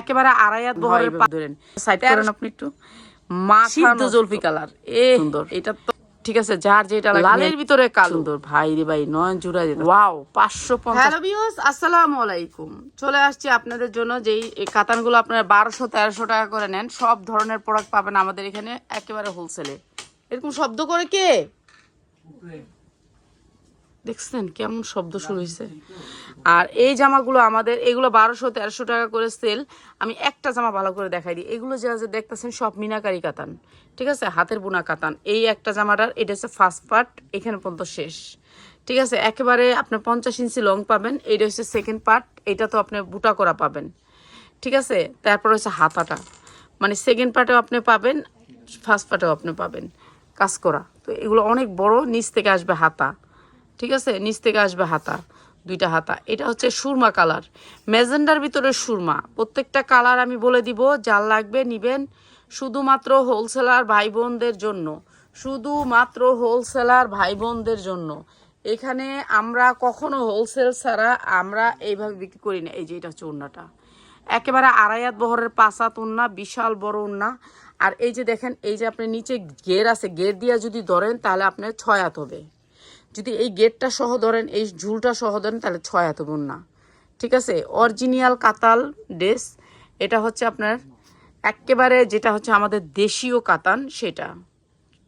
একেবারে আড়াই হাত বহরের পা ধরেন সাইড করেন আপনি একটু। সিদ্ধ জলফি কালার। এ সুন্দর। এটা তো ঠিক আছে যার যেটা লাগে লালের ভিতরে কালো। সুন্দর। ভাই রে ভাই নয়ন জুড়া যেত ওয়াও। পাঁচশো হ্যালো ভিউস আসসালামু আলাইকুম। চলে আসছি আপনাদের জন্য যেই এই কাতানগুলো আপনারা বারোশো তেরোশো টাকা করে নেন সব ধরনের প্রোডাক্ট পাবেন আমাদের এখানে একেবারে হোলসেলে এরকম শব্দ করে কে? দেখছেন কেমন শব্দ শুরু হয়েছে। আর এই জামাগুলো আমাদের, এগুলো বারোশো তেরোশো টাকা করে সেল আমি একটা জামা ভালো করে দেখাই দিই। এগুলো যা যা দেখতেছেন সব মিনাকারি কাতান, ঠিক আছে? হাতের বোনা কাতান। এই একটা জামাটার, এটা হচ্ছে ফার্স্ট পার্ট এখানে পর্যন্ত শেষ। ঠিক আছে? একেবারে আপনি পঞ্চাশ ইঞ্চি লং পাবেন এইটা হচ্ছে সেকেন্ড পার্ট এটা তো আপনি বুটা করা পাবেন। ঠিক আছে? তারপর হচ্ছে হাতাটা। মানে সেকেন্ড পার্টেও আপনি পাবেন ফার্স্ট পার্টেও আপনি পাবেন। কাজ করা। তো এগুলো অনেক বড়, নিচ থেকে আসবে হাতা। ঠিক আছে? নিচ থেকে আসবে হাতা, দুইটা হাতা। এটা হচ্ছে সুরমা কালার। ম্যাজেন্ডার ভিতরে সুরমা। প্রত্যেকটা কালার আমি বলে দিব, যার লাগবে নিবেন শুধুমাত্র হোলসেলার ভাই বোনদের জন্য। শুধুমাত্র হোলসেলার ভাই বোনদের জন্য। এখানে আমরা কখনো হোলসেল ছাড়া আমরা এইভাবে বিক্রি করি না। এই যে এটা হচ্ছে ওড়নাটা। একেবারে আড়াইয়াত বহরের পাঁচাত উন্না বিশাল বড় উন্না আর এই যে দেখেন, এই যে আপনি নিচে গের আছে, গের দিয়া যদি ধরেন, তাহলে আপনার ছয় হাত হবে। যদি এই গেটটা সহ ধরেন, এই ঝুলটা সহ ধরেন, তাহলে ছয় হাত বোন না। ঠিক আছে? অরিজিনাল কাতাল ড্রেস, এটা হচ্ছে আপনার একেবারে যেটা হচ্ছে আমাদের দেশীয় কাতান, সেটা।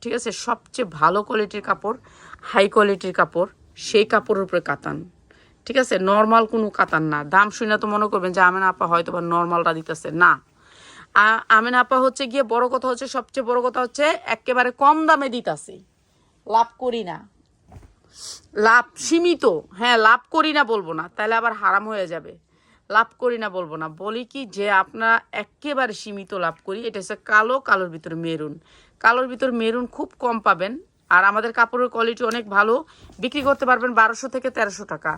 ঠিক আছে? সবচেয়ে ভালো কোয়ালিটির কাপড় হাই কোয়ালিটির কাপড়, সেই কাপড়ের উপরে কাতান। ঠিক আছে? নর্মাল কোনো কাতান না। দাম শুনে তো মনে করবেন যে আমেনা আপা হয়তো বা নর্মালটা দিতেছে। না। আমেনা আপা হচ্ছে গিয়ে বড় কথা হচ্ছে, সবচেয়ে বড় কথা হচ্ছে একেবারে কম দামে দিতাছে। লাভ করি না। লাভ সীমিত। হ্যাঁ লাভ করি না বলব না, তাহলে আবার হারাম হয়ে যাবে। লাভ করি না বলব না, বলি কি যে আপনারা একেবারে সীমিত লাভ করি, এটা হচ্ছে কালো কালোর ভিতর মেরুন। কালোর ভিতর মেরুন খুব কম পাবেন, আর আমাদের কাপড়ের কোয়ালিটি অনেক ভালো, বিক্রি করতে পারবেন বারোশো থেকে তেরোশো টাকা।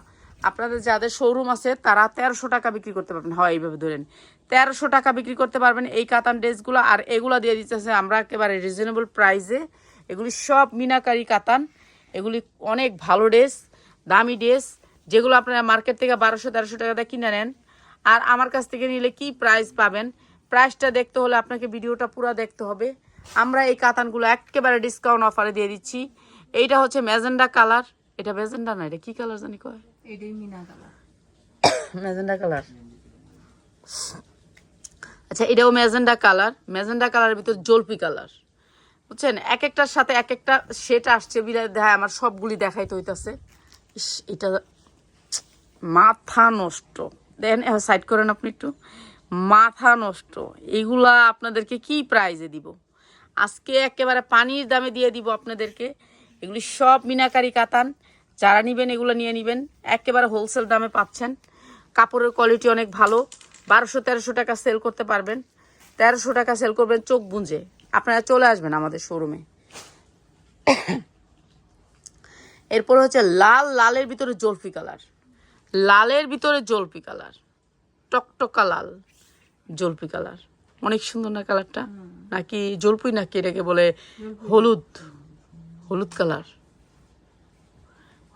আপনাদের যাদের শোরুম আছে, তারা তেরোশো টাকা বিক্রি করতে পারবেন। হয় এইভাবে ধরেন, তেরোশো টাকা বিক্রি করতে পারবেন এই কাতান ড্রেসগুলো, আর এগুলো দিয়ে দিতেছে আমরা একেবারে রিজনেবল প্রাইসে এগুলি সব মিনাকারি কাতান এগুলি অনেক ভালো ড্রেস দামি ড্রেস যেগুলো আপনারা মার্কেট থেকে বারোশো তেরোশো টাকা দিয়ে কিনে নেন। আর আমার কাছ থেকে নিলে কি প্রাইস পাবেন? প্রাইসটা দেখতে হলে আপনাকে ভিডিওটা পুরো দেখতে হবে। আমরা এই কাতানগুলো একেবারে ডিসকাউন্ট অফারে দিয়ে দিচ্ছি। এইটা হচ্ছে ম্যাজেন্ডা কালার। এটা ম্যাজেন্ডা না এটা কি কালার জানি কয়? এটাই মিনা কালার। Magenta colour. আচ্ছা এটাও ম্যাজেন্ডা কালার। ম্যাজেন্ডা কালারের ভিতর জলপি কালার। বুঝছেন? এক একটার সাথে এক একটা সেট আসছে বিলাই দেখায় আমার সবগুলি দেখাইতে হইতাছে। এটা মাথা নষ্ট। দেন সাইড করেন আপনি একটু। মাথা নষ্ট। এগুলা আপনাদেরকে কি প্রাইজে দিব? আজকে একেবারে পানির দামে দিয়ে দিব আপনাদেরকে। এগুলি সব মিনাকারি কাতান। যারা নিবেন, এগুলো নিয়ে নিবেন। একেবারে হোলসেল দামে পাচ্ছেন। কাপড়ের কোয়ালিটি অনেক ভালো। বারোশো তেরোশো টাকা সেল করতে পারবেন। তেরোশো টাকা সেল করবেন, চোখ বুঁজে। আপনারা চলে আসবেন আমাদের শোরুমে এরপর হচ্ছে লাল, লালের ভিতরে জলফি কালার লালের ভিতরে জলফি কালার টকটকা লাল জলপি কালার অনেক সুন্দর না কালারটা নাকি জলপুই নাকি এটাকে বলে হলুদ? হলুদ কালার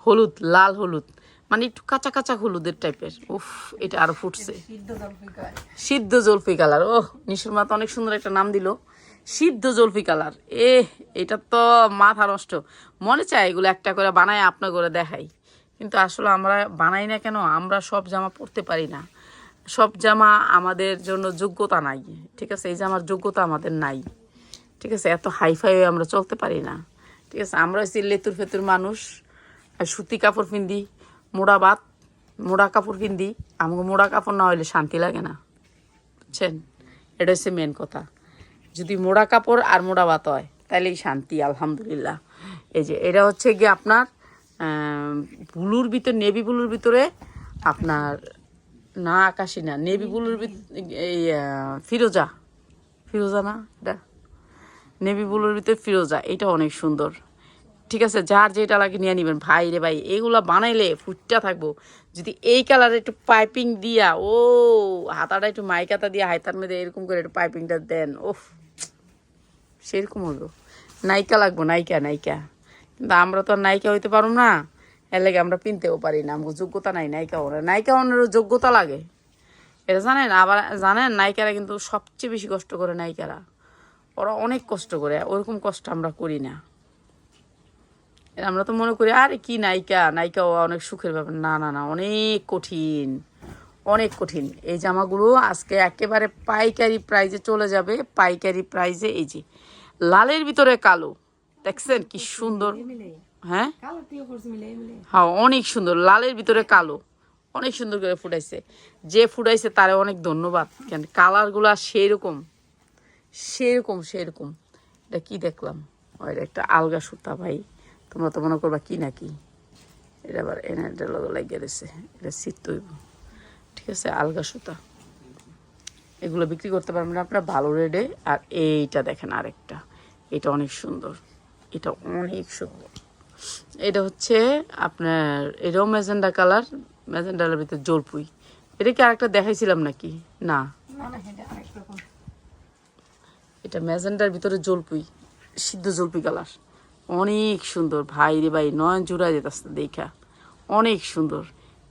হলুদ, লাল হলুদ। মানে একটু কাঁচা কাঁচা হলুদের টাইপের। উফ এটা আরও ফুটছে। সিদ্ধ জলফি কালার ও নিশুর মা তো অনেক সুন্দর একটা নাম দিল। সিদ্ধ জলফি কালার এ এটা তো মাথা নষ্ট। মনে চায় এগুলো একটা করে বানায় আপনার করে দেখাই। কিন্তু আসলে আমরা বানাই না কেন? আমরা সব জামা পরতে পারি না। সব জামা আমাদের জন্য যোগ্যতা নাই। ঠিক আছে? এই জামার যোগ্যতা আমাদের নাই। ঠিক আছে? এত হাইফাই হয়ে আমরা চলতে পারি না। ঠিক আছে? আমরা হচ্ছি লেতুর ফেতুর মানুষ। আর সুতি কাপড় পিন্দি। মোড়া বাত মোড়া কাপড় পিন্দি আমাকে মোড়া কাপড় না হইলে শান্তি লাগে না। বুঝছেন? এটা হচ্ছে মেন কথা। যদি মোড়া কাপড় আর মোড়া বাত হয় তাহলেই শান্তি, আলহামদুলিল্লাহ। এই যে, এটা হচ্ছে গিয়ে আপনার ব্লুর ভিতর, নেভি ব্লুর ভিতরে আপনার, না আকাশি না, নেভি ব্লুর এই ফিরোজা। ফিরোজা না এটা? নেভি ব্লুর ভিতরে ফিরোজা, এটা অনেক সুন্দর। ঠিক আছে, যার যেটা লাগে নিয়ে নিবেন। ভাই রে ভাই, এগুলা বানাইলে ফুটটা থাকব। যদি এই কালারে একটু পাইপিং দিয়া, ও, হাতাটা একটু মাইকাতা দিয়ে, হাইতার মধ্যে এরকম করে একটু পাইপিংটা দেন ওফ সেরকম হলো নায়িকা লাগবো, নায়িকা নায়িকা। কিন্তু আমরা তো নায়িকা হইতে পারব না। এর লাগে আমরা পিনতেও পারি না, আমাকে যোগ্যতা নাই নায়িকা ওনার নায়িকা ওনারও যোগ্যতা লাগে। এটা জানেন, আবার জানেন, নায়িকারা কিন্তু সবচেয়ে বেশি কষ্ট করে নায়িকারা। ওরা অনেক কষ্ট করে, ওরকম কষ্ট আমরা করি না। আমরা তো মনে করি আরে কি নায়িকা? নায়িকা অনেক সুখের ব্যাপার। না না না অনেক কঠিন অনেক কঠিন। এই জামাগুলো আজকে একেবারে পাইকারি প্রাইজে চলে যাবে। পাইকারি প্রাইজে এই যে লালের ভিতরে কালো দেখছেন কি সুন্দর? হ্যাঁ? হ্যাঁ অনেক সুন্দর লালের ভিতরে কালো অনেক সুন্দর করে ফুটাইছে। যে ফুটাইছে তারে অনেক ধন্যবাদ। কেন কালারগুলো সেরকম সেরকম সেরকম এটা কি দেখলাম? ও একটা আলগা সুতা ভাই। তোমরা তো মনে করবা কি নাকি? এটা আবার এটা লগো লাগিয়ে দিছে। এটা শীত তৈব। ঠিক আছে আলগা সুতা। এগুলো বিক্রি করতে পারবেন না আপনারা ভালো রেডে। আর এইটা দেখেন আরেকটা। এটা অনেক সুন্দর। এটা অনেক সুন্দর। এটা হচ্ছে আপনার এটাও ম্যাজেন্ডা কালার। ম্যাজেন্ডার ভিতরে জলপুই এটা কি আরেকটা দেখাইছিলাম নাকি? না। এটা ম্যাজেন্ডার ভিতরে জলপুই সিদ্ধ জলপুই কালার। অনেক সুন্দর। ভাই রে ভাই, নয়ন জুড়া যেতেছে দেখা। অনেক সুন্দর।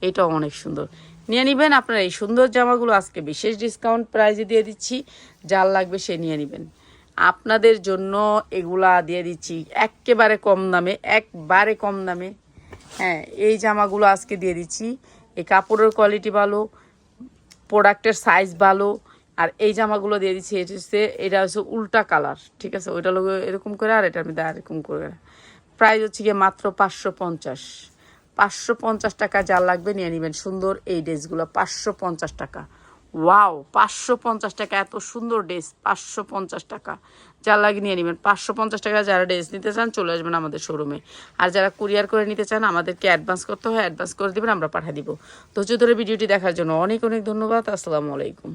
এটা অনেক সুন্দর। নিয়ে নিবেন আপনারা এই সুন্দর জামাগুলো, আজকে বিশেষ ডিসকাউন্ট প্রাইজে দিয়ে দিচ্ছি। যার লাগবে সে নিয়ে নেবেন। আপনাদের জন্য এগুলা দিয়ে দিচ্ছি একেবারে কম দামে, একবারে কম দামে। হ্যাঁ এই জামাগুলো আজকে দিয়ে দিচ্ছি। এই কাপড়ের কোয়ালিটি ভালো প্রোডাক্টের সাইজ ভালো আর এই জামাগুলো দিয়ে দিচ্ছি, এটা হচ্ছে এটা হচ্ছে উল্টা কালার, ঠিক আছে? ওইটা লোক এরকম করে আর এটার মধ্যে এরকম করে প্রাইস হচ্ছে গিয়ে মাত্র পাঁচশো পঞ্চাশ। পাঁচশো পঞ্চাশ টাকা যা লাগবে নিয়ে নেবেন। সুন্দর এই ড্রেসগুলো, পাঁচশো পঞ্চাশ টাকা। ওয়াও, পাঁচশো পঞ্চাশ টাকা, এত সুন্দর ড্রেস, পাঁচশো পঞ্চাশ টাকা। যা লাগে নিয়ে নেবেন। পাঁচশো পঞ্চাশ টাকা যারা ড্রেস নিতে চান, চলে আসবেন আমাদের শোরুমে আর যারা কুরিয়ার করে নিতে চান, আমাদেরকে অ্যাডভান্স করতে হয় অ্যাডভান্স করে দেবেন, আমরা পাঠিয়ে দিব। ধৈর্য ধরে ভিডিওটি দেখার জন্য অনেক অনেক ধন্যবাদ। আসসালামু আলাইকুম।